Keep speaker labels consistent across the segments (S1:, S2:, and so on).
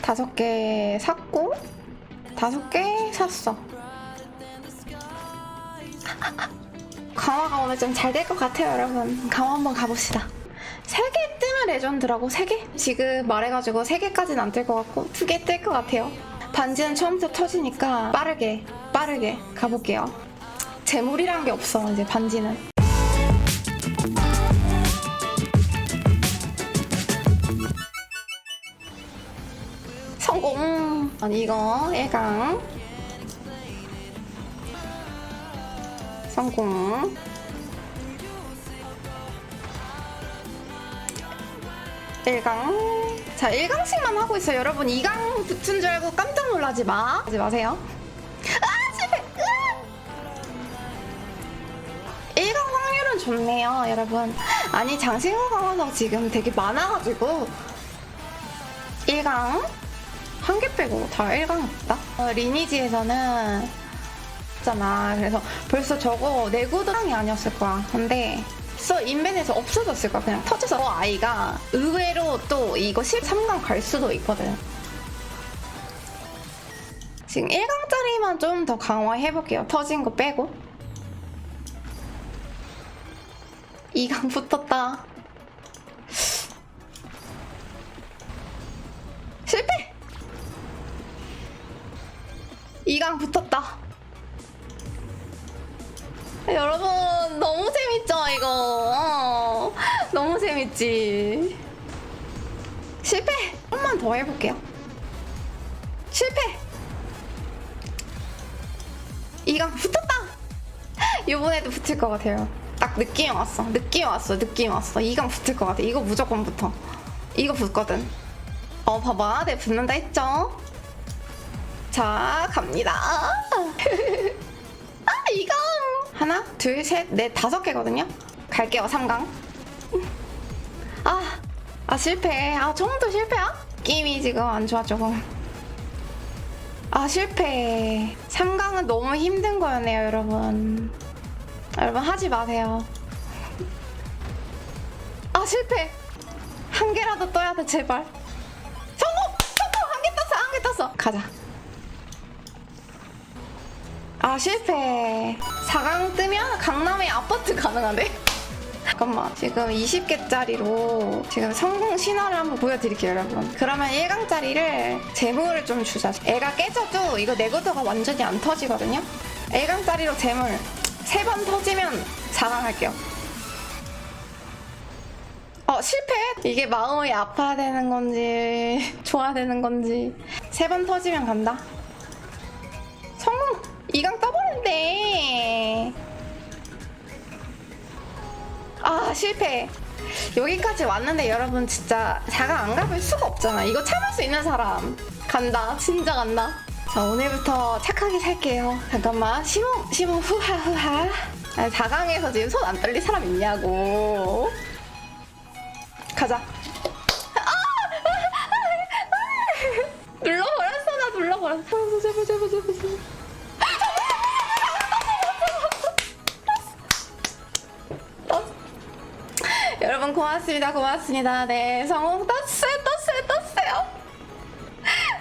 S1: 다섯 개 샀고 다섯 개 샀어. 강화가 오늘 좀 잘 될 것 같아요, 여러분. 강화 한번 가봅시다. 세 개 뜨면 레전드라고 세 개? 지금 말해가지고 세 개까지는 안 뜰 것 같고 두 개 뜰 것 같아요. 반지는 처음부터 터지니까 빠르게 빠르게 가볼게요. 재물이란 게 없어 이제 반지는. 성공. 아니 이거 1강. 성공. 일강 자, 1강씩만 하고 있어요. 여러분, 2강 붙은 줄 알고 깜짝 놀라지 마. 하지 마세요. 아, 실패! 1강 확률은 좋네요, 여러분. 아니, 장신구 강화석 지금 되게 많아가지고. 1강? 한 개 빼고 다 1강이었다. 어, 리니지에서는 있잖아. 그래서 벌써 저거 내구도랑이 아니었을 거야. 근데 써 인벤에서 없어졌을 거야. 그냥 터져서 아이가 의외로 또 이거 13강 갈 수도 있거든. 지금 1강짜리만 좀 더 강화해볼게요. 터진 거 빼고. 2강 붙었다. 2강 붙었다. 여러분 너무 재밌죠 이거? 어, 너무 재밌지? 실패! 한번 더 해볼게요. 실패! 이강 붙었다! 이번에도 붙을 것 같아요. 딱 느낌이 왔어. 느낌이 왔어. 느낌이 왔어. 이강 붙을 것 같아. 이거 무조건 붙어. 이거 붙거든. 어 봐봐. 내 붙는다 했죠 자 갑니다. 아 이강 하나 둘 셋 넷 다섯 개거든요? 갈게요 3강. 아, 아 실패. 아 처음부터 실패야? 게임이 지금 안 좋아 조금. 아 실패. 3강은 너무 힘든 거였네요 여러분. 여러분 하지 마세요. 아 실패. 한 개라도 떠야 돼 제발. 성공! 성공! 한 개 떴어 한 개 떴어. 가자 아 실패. 4강 뜨면 강남에 아파트 가능한데? 잠깐만. 지금 20개짜리로 지금 성공 신화를 한번 보여드릴게요 여러분. 그러면 1강짜리를 재물을 좀 주자. 애가 깨져도 이거 내구도가 완전히 안 터지거든요? 1강짜리로 재물 3번 터지면 4강 할게요. 어 실패? 이게 마음이 아파야 되는 건지 좋아야 되는 건지. 3번 터지면 간다. 성공! 2강 떠버렸네. 아, 실패. 여기까지 왔는데 여러분 진짜 4강 안 가볼 수가 없잖아. 이거 참을 수 있는 사람. 간다. 진짜 간다. 자, 오늘부터 착하게 살게요. 잠깐만. 시모, 시모, 후하, 후하. 아, 4강에서 지금 손 안 떨릴 사람 있냐고. 가자. 아! 눌러버렸어, 나 눌러버렸어. 제발, 제발, 제발, 제발. 여러분 고맙습니다. 고맙습니다. 네 성공 떴어요 떴어요 떴어요.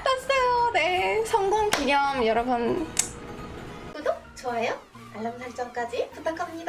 S1: 떴어요. 네 성공 기념 여러분. 구독 좋아요 알람 설정까지 부탁합니다